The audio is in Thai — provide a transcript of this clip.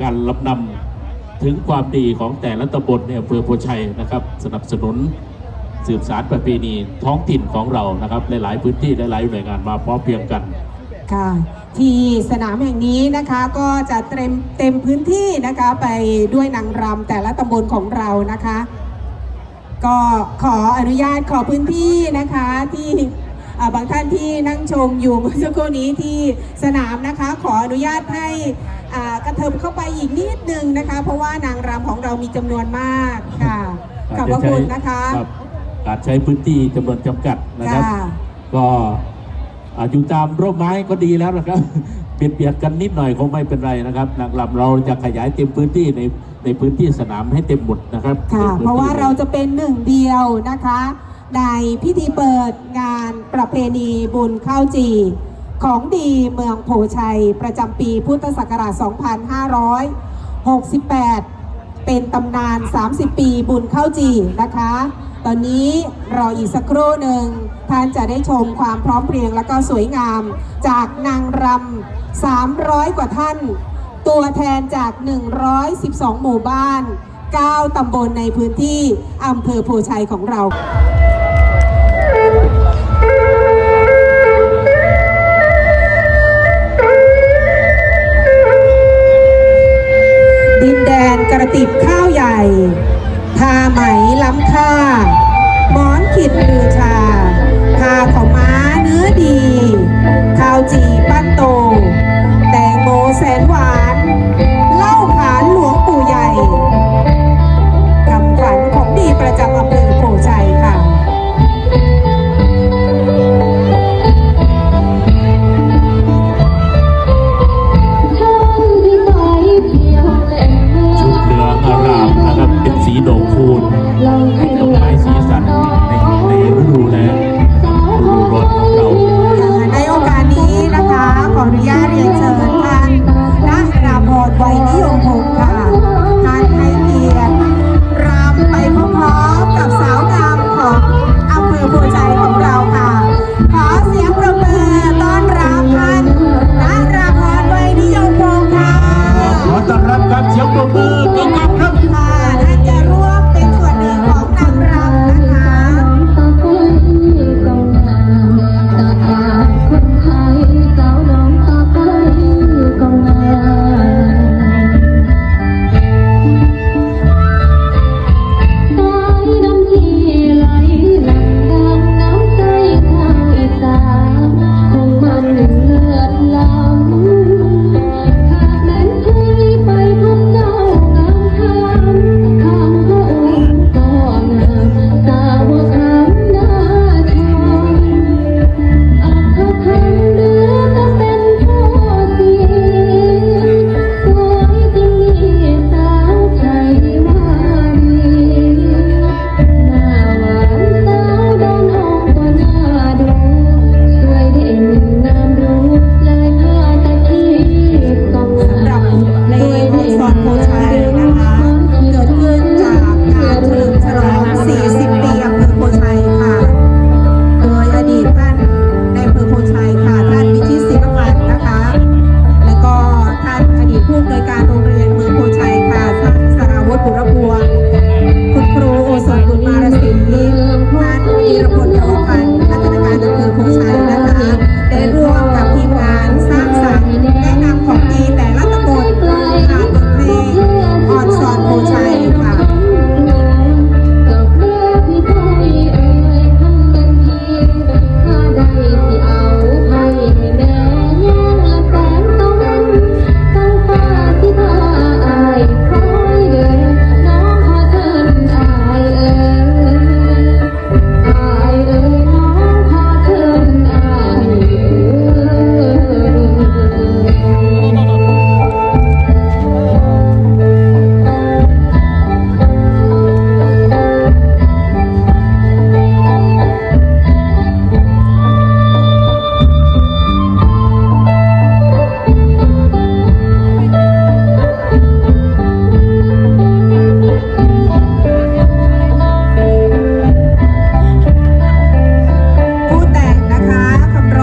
การลำนำถึงความดีของแต่ละตำบลในอำเภอโพชัยนะครับ สนับสนุนสืบสารประเพณีท้องถิ่นของเรานะครับหลาย ๆ พื้นที่หลายๆหน่วยงานมาพร้อมเพรียงกันค่ะที่สนามแห่งนี้นะคะก็จะเต็มเต็มพื้นที่นะคะไปด้วยนางรำแต่ละตำบลของเรานะคะ ก็ขออนุญาตขอพื้นที่นะคะที่บางท่านที่นั่งชมอยู่เมื่อสักครู่นี้ที่สนามนะคะ ขออนุญาตให้ กระเถิบเข้าไปอีกนิดนึงนะคะ เพราะว่านางรำของเรามีจำนวนมากค่ะขอบพระคุณนะคะรับการใช้พื้นที่จำนวนจำกัดนะครับ ค่ะ ก็อาอยู่ตามร่มไม้ก็ดีแล้วนะครับเบียดเบียดกันนิดหน่อยคงไม่เป็นไรนะครับนางรำเราจะขยายเต็มพื้นที่ในในพื้นที่สนามให้เต็มหมดนะครับค่ะ ต็มพื้นที่เพราะว่าเราจะเป็นหนึ่งเดียวนะคะ ในพิธีเปิดงานประเพณีบุญข้าวจี ของดีเมืองโพชัย ประจำปีพุทธศักราช 2568 เป็นตำนาน 30 ปีบุญเข้าจีนะคะ ตอนนี้รออีกสักครู่หนึ่งท่านจะได้ชมความพร้อมเพรียงและก็สวยงาม จากนางรำ 300 กว่าท่าน ตัวแทนจาก 112 หมู่บ้าน 9 ตำบลในพื้นที่อำเภอโพชัยของเรา ข้าวใหญ่ ทาไหมล้ำค่า หมอนขิดลือชา ทาขาวม้าเนื้อดี ข้าวจีปั้นโต แตงโมแสนหวาน